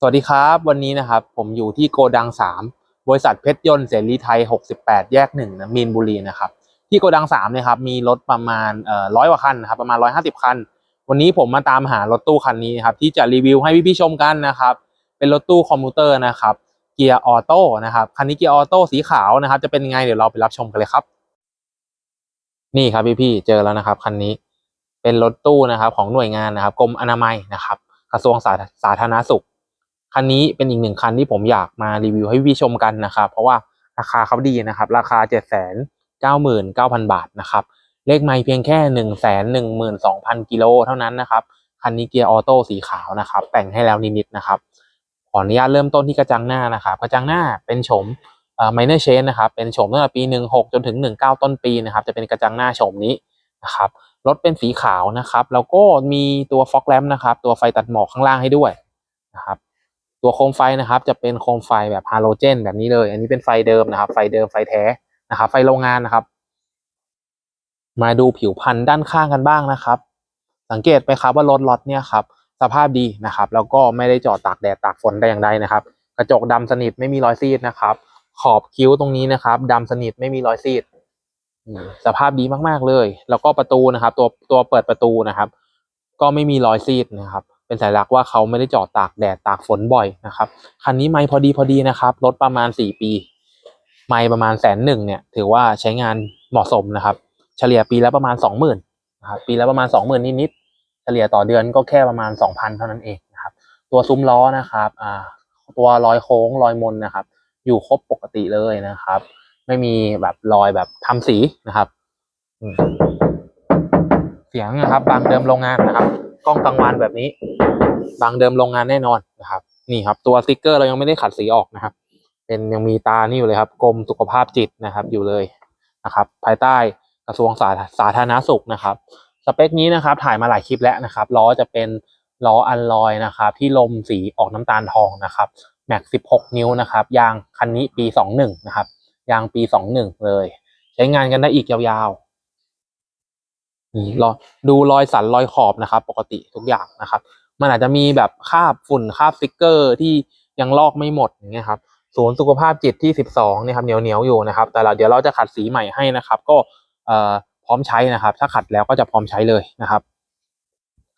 สวัสดีครับวันนี้นะครับผมอยู่ที่โกดัง 3 บริษัทเพชรยนต์เสรีไทย 68 แยก1นะมีนบุรีนะครับที่โกดัง3เนี่ยครับมีรถประมาณเอ่อร้อยกว่าคันนะครับประมาณ 150 คัน วันนี้ผมมาตามหารถตู้คันนี้นะครับที่จะรีวิวให้พี่ๆชมกันนะครับเป็นรถตู้คอมพิวเตอร์นะครับเกียร์ออโต้นะครับคันนี้เกียร์ออโต้สีขาวนะครับจะเป็นไงเดี๋ยวเราไปรับชมกันเลยครับ นี่ครับพี่ๆเจอแล้วนะครับคันนี้เป็นรถตู้นะครับของหน่วยงานนะครับกรมอนามัยนะครับกระทรวงสาธารณสุข คันนี้เป็นอีกหนึ่งคันที่ผมอยากมารีวิวให้พี่ชมกันนะครับเพราะว่าราคาเขาดีนะครับ ราคาเจ็ดแสนเก้าหมื่นเก้าพันบาทนะครับเลขไม่เพียงแค่หนึ่งแสนหนึ่งหมื่นสองพันกิโลเท่านั้นนะครับคันนี้เกียร์ออโต้สีขาวนะครับ แต่งให้แล้วนิดๆนะครับขออนุญาตเริ่มต้นที่กระจังหน้านะครับ กระจังหน้าเป็นโฉมเอ่อ minor change นะครับ เป็นโฉมตั้งแต่ปี 16 จนถึง 19 ต้นปีนะครับ จะเป็นกระจังหน้าโฉมนี้นะครับ รถเป็นสีขาวนะครับ แล้วก็มีตัวฟอกแลมนะครับ ตัวไฟตัดหมอกข้างล่างให้ด้วยนะครับ ตัวโคมไฟนะครับจะเป็นโคมไฟแบบฮาโลเจน แบบนี้เลย อันนี้เป็นไฟเดิมนะครับ ไฟเดิมไฟแท้นะครับ ไฟโรงงานนะครับ มาดูผิวพันธุ์ด้านข้างกันบ้างนะครับ สังเกตไหมครับว่ารถล็อตเนี่ยครับสภาพดีนะครับ แล้วก็ไม่ได้จอดตากแดดตากฝนแต่อย่างใดนะครับ กระจกดำสนิทไม่มีรอยซีดนะครับ ขอบคิ้วตรงนี้นะครับดำสนิทไม่มีรอยซีดสภาพดีมากๆเลย แล้วก็ประตูนะครับ ตัวตัวเปิดประตูนะครับ ก็ไม่มีรอยซีดนะครับ เป็นสัญลักษณ์ว่าเขาไม่ได้จอดตากแดดตากฝนบ่อยนะครับคันนี้ไม่พอดีพอดีนะครับรถประมาณสี่ปี ไม่ประมาณแสนหนึ่งเนี่ยถือว่าใช้งานเหมาะสมนะครับ เฉลี่ยปีละประมาณสองหมื่นนะครับปีละประมาณสองหมื่นนิดๆเฉลี่ยต่อเดือนก็แค่ประมาณสองพันเท่านั้นเองนะครับ ตัวซุ้มล้อนะครับอ่าตัวรอยโค้งรอยมนนะครับ อยู่ครบปกติเลยนะครับ ไม่มีแบบรอยแบบทำสีนะครับเสียงนะครับบางเดิมโรงงานนะครับ กล้องกลางวันแบบนี้บางเดิมโรงงานแน่นอนนะครับ นี่ครับ ตัวสติกเกอร์เรายังไม่ได้ขัดสีออกนะครับ เป็นยังมีตานี่อยู่เลยครับกรมสุขภาพจิตนะครับอยู่เลยนะครับ ภายใต้กระทรวงสาสาธารณสุขนะครับสเปคนี้นะครับถ่ายมาหลายคลิปแล้วนะครับล้อจะเป็นล้ออันลอยนะครับที่ลมสีออกน้ำตาลทองนะครับแม็ก 16 นิ้วนะครับยางคันนี้ปี 21 นะครับยางปี 21 เลย ใช้งานกันได้อีกยาวๆ นี่รอดูรอยสันรอยขอบนะครับ ปกติทุกอย่างนะครับ มันอาจจะมีแบบคาบฝุ่นคาบสติกเกอร์ที่ยังลอกไม่หมดอย่างเงี้ยครับศูนย์สุขภาพจิตที่ 12เนี่ยครับเหนียวเหนียวอยู่นะครับ แต่เราเดี๋ยวเราจะขัดสีใหม่ให้นะครับ ก็เอ่อพร้อมใช้นะครับ ถ้าขัดแล้วก็จะพร้อมใช้เลยนะครับ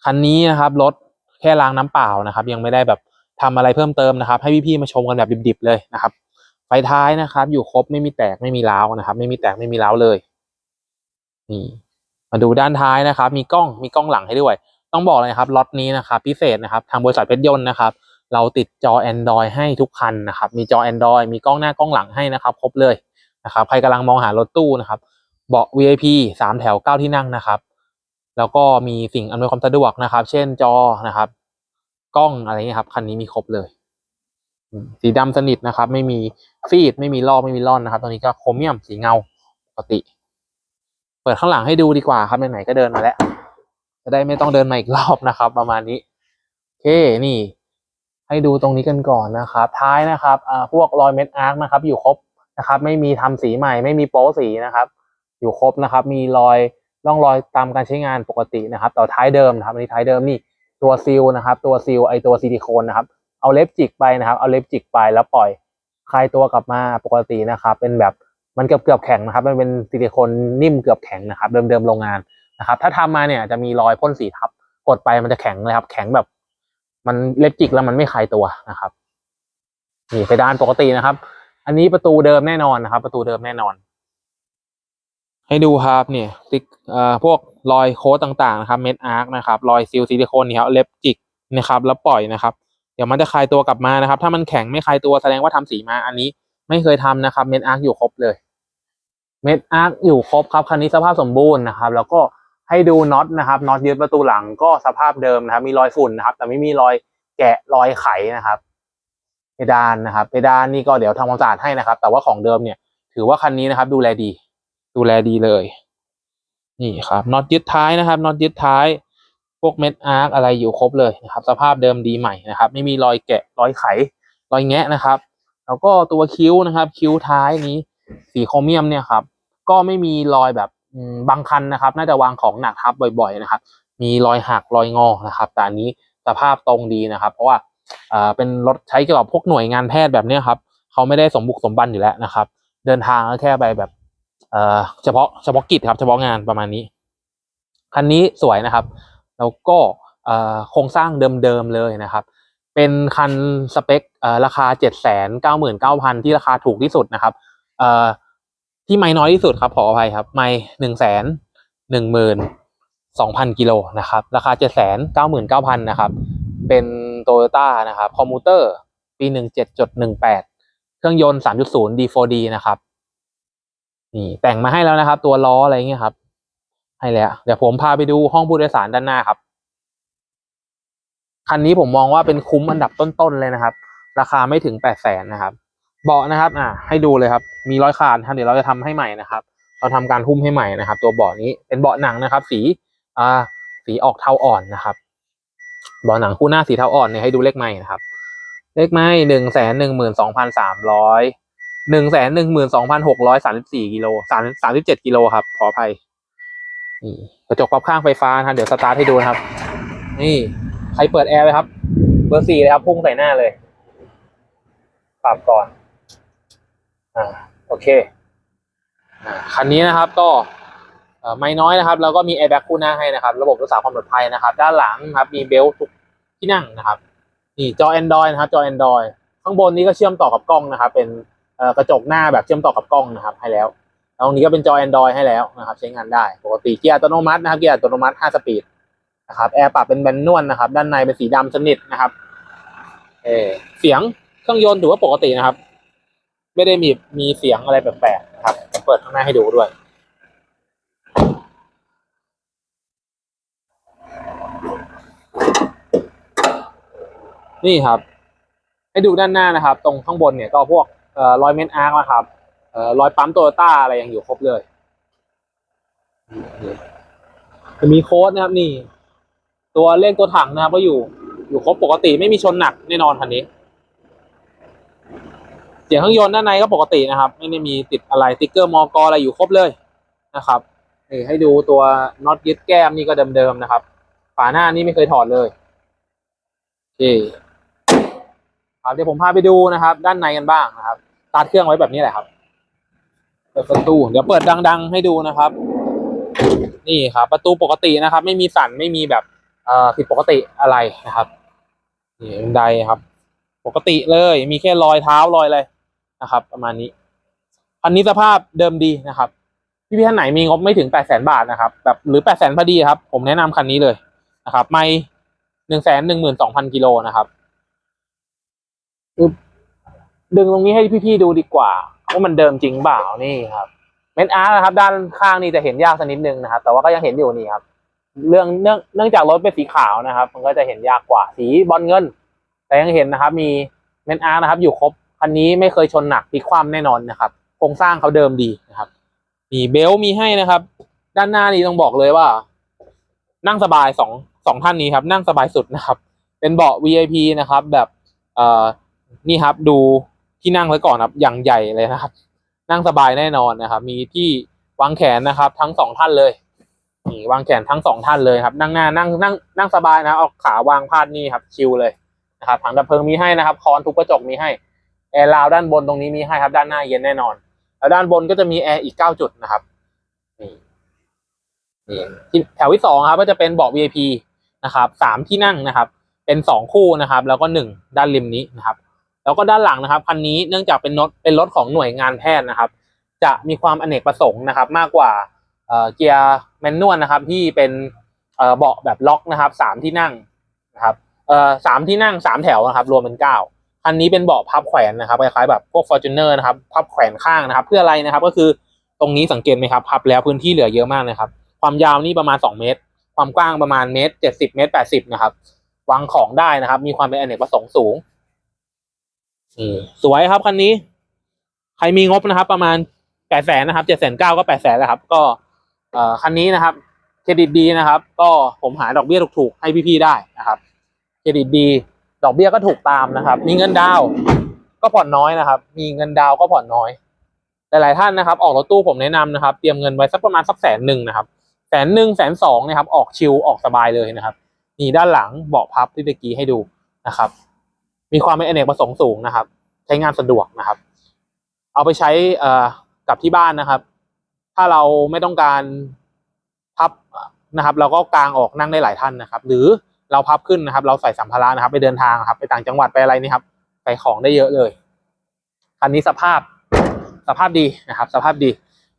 คันนี้นะครับรถแค่ล้างน้ำเปล่านะครับ ยังไม่ได้แบบทำอะไรเพิ่มเติมนะครับ ให้พี่ๆมาชมกันแบบดิบๆเลยนะครับไฟท้ายนะครับ อยู่ครบไม่มีแตกไม่มีร้าวนะครับ ไม่มีแตกไม่มีร้าวเลยนี่ มาดูด้านท้ายนะครับ มีกล้องมีกล้องหลังให้ด้วย ต้องบอกเลยครับล็อตนี้นะครับพิเศษนะครับทางบริษัทเพชรยนต์นะครับเราติดจอ Android ให้ทุกคันนะครับมีจอ Android มีกล้องหน้ากล้องหลังให้นะครับครบเลยนะครับใครกำลังมองหารถตู้นะครับเบาะ VIP สามแถวเก้าที่นั่งนะครับ แล้วก็มีสิ่งอำนวยความสะดวกนะครับ เช่นจอนะครับ กล้องอะไรเงี้ยครับคันนี้มีครบเลย สีดำสนิทนะครับ ไม่มีฟีดไม่มีลอกไม่มีร่อนนะครับตรงนี้ก็โครเมียมสีเงาปกติ เปิดข้างหลังให้ดูดีกว่าครับไหนๆก็เดินมาแล้ว จะได้ไม่ต้องเดินมาอีกรอบนะครับ ประมาณนี้โอเคนี่ ให้ดูตรงนี้กันก่อนนะครับ ท้ายนะครับอ่าพวกรอยเม็ดอาร์คนะครับ อยู่ครบนะครับ ไม่มีทำสีใหม่ ไม่มีโป๊สีนะครับ อยู่ครบนะครับ มีรอยร่องรอยตามการใช้งานปกตินะครับ ต่อท้ายเดิมนะครับอันนี้ท้ายเดิมนี่ตัวซีลนะครับ ตัวซีลไอตัวซิลิโคนนะครับ เอาเล็บจิกไปนะครับ เอาเล็บจิกไปแล้วปล่อยคลายตัวกลับมาปกตินะครับ เป็นแบบ มันเกือบเกือบแข็งนะครับ มันเป็นซิลิโคนนิ่มเกือบแข็งนะครับ เดิมๆโรงงานนะครับ ถ้าทำมาเนี่ยจะมีรอยพ่นสีทับกดไปมันจะแข็งเลยครับ แข็งแบบ มันเล็บจิกแล้วมันไม่คลายตัวนะครับนี่เพดานปกตินะครับ อันนี้ประตูเดิมแน่นอนนะครับ ประตูเดิมแน่นอน ให้ดูครับเนี่ยติ๊กเอ่อพวกรอยโค้ดต่างๆนะครับ เม็ดอาร์คนะครับ รอยซิลซิลิโคนนี่ครับเล็บจิกนะครับ แล้วปล่อยนะครับ เดี๋ยวมันจะคลายตัวกลับมานะครับ ถ้ามันแข็งไม่คลายตัวแสดงว่าทำสีมาอันนี้ ไม่เคยทำนะครับ เม็ดอาร์คอยู่ครบเลย เม็ดอาร์คอยู่ครบครับคันนี้สภาพสมบูรณ์นะครับ แล้วก็ให้ดูน็อตนะครับน็อตยึดประตูหลังก็สภาพเดิมนะครับ มีรอยฝุ่นนะครับ แต่ไม่มีรอยแกะรอยไขนะครับเพดานนะครับเพดานนี่ก็เดี๋ยวทำความสะอาดให้นะครับ แต่ว่าของเดิมเนี่ย ถือว่าคันนี้นะครับ ดูแลดี ดูแลดีเลย นี่ครับน็อตยึดท้ายนะครับน็อตยึดท้าย พวกเม็ดอาร์คอะไรอยู่ครบเลยนะครับ สภาพเดิมดีใหม่นะครับ ไม่มีรอยแกะรอยไข รอยแงะนะครับ แล้วก็ตัวคิ้วนะครับ คิ้วท้ายนี้สีโครเมียมเนี่ยครับ ก็ไม่มีรอยแบบบางคันนะครับ น่าจะวางของหนักทับบ่อย ๆ นะครับ มีรอยหักรอยงอนะครับ แต่อันนี้สภาพตรงดีนะครับ เพราะว่าเป็นรถใช้เกี่ยวกับพวกหน่วยงานแพทย์แบบนี้ครับเขาไม่ได้สมบุกสมบันอยู่แล้วนะครับ เดินทางก็แค่ไปแบบเฉพาะเฉพาะกิจครับ เฉพาะงานประมาณนี้คันนี้สวยนะครับ แล้วก็โครงสร้างเดิมๆเลยนะครับ เป็นคันสเปคเอ่อราคาเจ็ดแสนเก้าหมื่นเก้าพันที่ราคาถูกที่สุดนะครับเอ่อที่ไม่น้อยที่สุดครับขออภัยครับ ไม่หนึ่งแสนหนึ่งหมื่นสองพันกิโลนะครับราคาเจ็ดแสนเก้าหมื่นเก้าพันนะครับเป็นโตโยต้านะครับคอมมูเตอร์ปีหนึ่งเจ็ดจุดหนึ่งแปดเครื่องยนต์สามจุดศูนย์ D4D นะครับนี่แต่งมาให้แล้วนะครับ ตัวล้ออะไรเงี้ยครับ ให้แล้ว เดี๋ยวผมพาไปดูห้องผู้โดยสารด้านหน้าครับ คันนี้ผมมองว่าเป็นคุ้มอันดับต้นๆเลยนะครับ ราคาไม่ถึงแปดแสนนะครับ เบาะนะครับอ่าให้ดูเลยครับ มีร้อยคานครับเดี๋ยวเราจะทำให้ใหม่นะครับ เราทำการหุ้มให้ใหม่นะครับ ตัวเบาะนี้เป็นเบาะหนังนะครับ สีอ่าสีออกเทาอ่อนนะครับ เบาะหนังคู่หน้าสีเทาอ่อนเนี่ยให้ดูเลขไม้นะครับ เลขไม้หนึ่งแสนหนึ่งหมื่นสองพันสามร้อยหนึ่งแสนหนึ่งหมื่นสองพันหกร้อยสามสิบสี่กิโลสามสามสิบเจ็ดกิโลครับขออภัยนี่กระจกปรับข้างไฟฟ้านะครับเดี๋ยวสตาร์ทให้ดูนะครับ นี่ ใครเปิดแอร์ไหมครับ เบอร์สี่เลยครับพุ่งใส่หน้าเลย ปรับก่อน อ่า โอเค อ่า คันนี้นะครับก็ไม่น้อยนะครับ แล้วก็มีแอร์แบ็กคู่หน้าให้นะครับ ระบบรักษาความปลอดภัยนะครับ ด้านหลังนะครับ มีเบลทุกที่นั่งนะครับ นี่จอ Android นะครับ จอ Android ข้างบนนี้ก็เชื่อมต่อกับกล้องนะครับ เป็นกระจกหน้าแบบเชื่อมต่อกับกล้องนะครับ ให้แล้วแล้วตรงนี้ก็เป็นจอ Android ให้แล้วนะครับ ใช้งานได้ ปกติเกียร์อัตโนมัตินะครับ เกียร์อัตโนมัติ 5 สปีด นะครับแอร์ปรับเป็นแบนนวลนะครับ ด้านในเป็นสีดำสนิทนะครับเอเสียงเครื่องยนต์ถือว่าปกตินะครับ ไม่ได้มีมีเสียงอะไรแปลกๆนะครับเปิดข้างหน้าให้ดูด้วยนี่ครับ ให้ดูด้านหน้านะครับ ตรงข้างบนเนี่ยก็พวกเอ่อรอยเมนอาร์คนะครับออรอยปั๊มโตโยต้าอะไรยังอยู่ครบเลย จะมีโค้ดนะครับนี่ ตัวเลขตัวถังนะครับก็อยู่อยู่ครบปกติไม่มีชนหนักแน่นอนคันนี้ เสียงเครื่องยนต์ด้านในก็ปกตินะครับ ไม่ได้มีติดอะไรติ๊กเกอร์มอกอะไรอยู่ครบเลยนะครับนี่ให้ดูตัวน็อตยึดแก้มนี่ก็เดิมๆนะครับฝาหน้านี่ไม่เคยถอดเลยโอเคครับเดี๋ยวผมพาไปดูนะครับ ด้านในกันบ้างนะครับตาร์ทเครื่องไว้แบบนี้แหละครับเปิดประตู เดี๋ยวเปิดดัง ๆ ให้ดูนะครับ นี่ครับ ประตูปกตินะครับ ไม่มีสั่นไม่มีแบบ ผิดปกติอะไรนะครับนี่บันไดครับ ปกติเลยมีแค่รอยเท้ารอยอะไรนะครับ ประมาณนี้คันนี้สภาพเดิมดีนะครับพี่พี่ท่านไหนมีงบไม่ถึงแปดแสนบาทนะครับแบบหรือแปดแสนพอดีครับ ผมแนะนำคันนี้เลยนะครับ ไม่หนึ่งแสนหนึ่งหมื่นสองพันกิโลนะครับปึ๊บดึงตรงนี้ให้พี่ๆดูดีกว่าว่ามันเดิมจริงเปล่านี่ครับเมนอาร์นะครับ ด้านข้างนี่จะเห็นยากสักนิดนึงนะครับ แต่ว่าก็ยังเห็นอยู่นี่ครับ เรื่องเนื่องเนื่องจากรถเป็นสีขาวนะครับ มันก็จะเห็นยากกว่าสีบอลเงิน แต่ยังเห็นนะครับ มีเมนอาร์นะครับ อยู่ครบคันนี้ไม่เคยชนหนักพลิกคว่ำแน่นอนนะครับโครงสร้างเขาเดิมดีนะครับ มีเบลมีให้นะครับ ด้านหน้านี้ต้องบอกเลยว่า นั่งสบายสองสองท่านนี้ครับ นั่งสบายสุดนะครับ เป็นเบาะ VIP นะครับ แบบเอ่อนี่ครับดูที่นั่งไว้ก่อนครับอย่างใหญ่เลยนะครับ นั่งสบายแน่นอนนะครับ มีที่วางแขนนะครับ ทั้งสองท่านเลย นี่วางแขนทั้งสองท่านเลยครับ นั่งหน้านั่งนั่งนั่งสบายนะเอาขาวางพาดนี่ครับชิลเลยนะครับถังดับเพลิงมีให้นะครับคอนทุกกระจกมีให้แอร์ราวด้านบนตรงนี้มีให้ครับ ด้านหน้าเย็นแน่นอน แล้วด้านบนก็จะมีแอร์อีกเก้าจุดนะครับนี่นี่ที่แถวที่สองครับ ก็จะเป็นเบาะ VIP นะครับสามที่นั่งนะครับ เป็นสองคู่นะครับ แล้วก็หนึ่งด้านริมนี้นะครับ แล้วก็ด้านหลังนะครับคันนี้เนื่องจากเป็นรถเป็นรถของหน่วยงานแพทย์นะครับ จะมีความอเนกประสงค์นะครับ มากกว่า เกียร์แมนนวลนะครับที่เป็นเบาะแบบล็อกนะครับสามที่นั่งนะครับสามที่นั่งสามแถวนะครับรวมเป็นเก้าคันนี้เป็นเบาะพับแขวนนะครับคล้ายๆแบบพวก Fortuner นะครับพับแขวนข้างนะครับ เพื่ออะไรนะครับก็คือตรงนี้สังเกตไหมครับพับแล้วพื้นที่เหลือเยอะมากเลยครับ ความยาวนี่ประมาณสองเมตร ความกว้างประมาณเมตรเจ็ดสิบเมตรแปดสิบนะครับวางของได้นะครับ มีความเป็นอเนกประสงค์สูงสวยครับคันนี้ ใครมีงบนะครับ ประมาณแปดแสนนะครับเจ็ดแสนเก้าก็แปดแสนแล้วครับ ก็ เอ่อคันนี้นะครับเครดิตดีนะครับ ก็ผมหาดอกเบี้ยถูกๆให้พี่ๆได้นะครับเครดิตดี ดอกเบี้ยก็ถูกตามนะครับ มีเงินดาวก็ผ่อนน้อยนะครับ มีเงินดาวก็ผ่อนน้อย หลายๆท่านนะครับ ออกรถตู้ผมแนะนำนะครับ เตรียมเงินไว้สักประมาณสักแสนหนึ่งนะครับแสนหนึ่งแสนสองนะครับ ออกชิลออกสบายเลยนะครับนี่ด้านหลังเบาะพับที่เมื่อกี้ให้ดูนะครับ มีความเป็นอเนกประสงค์สูงนะครับ ใช้งานสะดวกนะครับ เอาไปใช้กับที่บ้านนะครับ ถ้าเราไม่ต้องการพับนะครับ เราก็กางออกนั่งได้หลายท่านนะครับ หรือเราพับขึ้นนะครับ เราใส่สัมภาระนะครับ ไปเดินทางครับ ไปต่างจังหวัดไปอะไรนี่ครับใส่ของได้เยอะเลยคันนี้สภาพสภาพดีนะครับ สภาพดี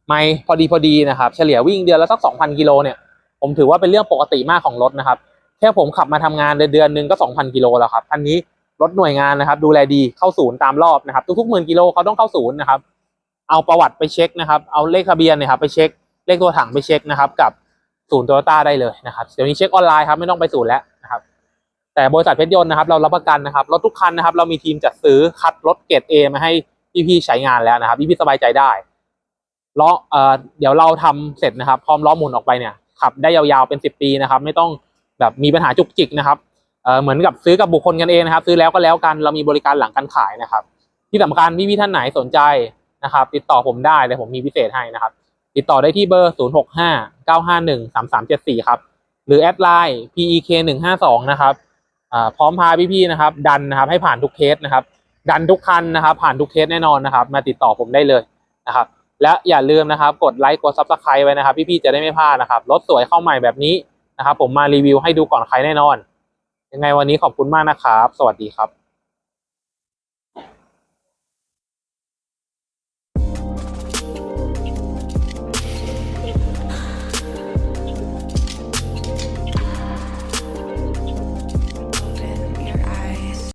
ไม่พอดีพอดีนะครับ เฉลี่ยวิ่งเดือนละสักสองพันกิโลเนี่ย ผมถือว่าเป็นเรื่องปกติมากของรถนะครับแค่ผมขับมาทำงานเดือนเดือนหนึ่งก็สองพันกิโลแล้วครับคันนี้รถหน่วยงานนะครับ ดูแลดีเข้าศูนย์ตามรอบนะครับ ทุกๆหมื่นกิโลเขาต้องเข้าศูนย์นะครับ เอาประวัติไปเช็คนะครับ เอาเลขทะเบียนเนี่ยครับไปเช็ค เลขตัวถังไปเช็คนะครับ กับศูนย์โตโยต้าได้เลยนะครับ เดี๋ยวนี้เช็คออนไลน์ครับไม่ต้องไปศูนย์แล้วนะครับ แต่บริษัทเพชรยนต์นะครับ เรารับประกันนะครับรถทุกคันนะครับ เรามีทีมจัดซื้อคัดรถเกรดเอมาให้พี่ๆใช้งานแล้วนะครับพี่ๆสบายใจได้ล้อเอ่อเดี๋ยวเราทำเสร็จนะครับ พร้อมล้อหมุนออกไปเนี่ยขับได้ยาวๆเป็นสิบปีนะครับ ไม่ต้องแบบมีปัญหาจุกจิกนะครับเอ่อเหมือนกับซื้อกับบุคคลกันเองนะครับ ซื้อแล้วก็แล้วกันเรามีบริการหลังการขายนะครับ ที่สำคัญพี่ๆท่านไหนสนใจ นะครับ ติดต่อผมได้เลยผมมีพิเศษให้นะครับ ติดต่อได้ที่เบอร์ 0 6 5 9 5 1 3 3 7 4 ครับ หรือแอดไลน์ PEK 1 5 2นะครับอ่าพร้อมพาพี่ๆนะครับ ดันนะครับ ให้ผ่านทุกเคสนะครับ ดันทุกคันนะครับ ผ่านทุกเคสแน่นอนนะครับ มาติดต่อผมได้เลยนะครับ และอย่าลืมนะครับ กดไลค์กด Subscribe ไว้นะครับ พี่ๆจะได้ไม่พลาดนะครับรถสวยเข้าใหม่แบบนี้นะครับ ผมมารีวิวให้ดูก่อนใครแน่นอน ยังไงวันนี้ขอบคุณมากนะครับ สวัสดีครับ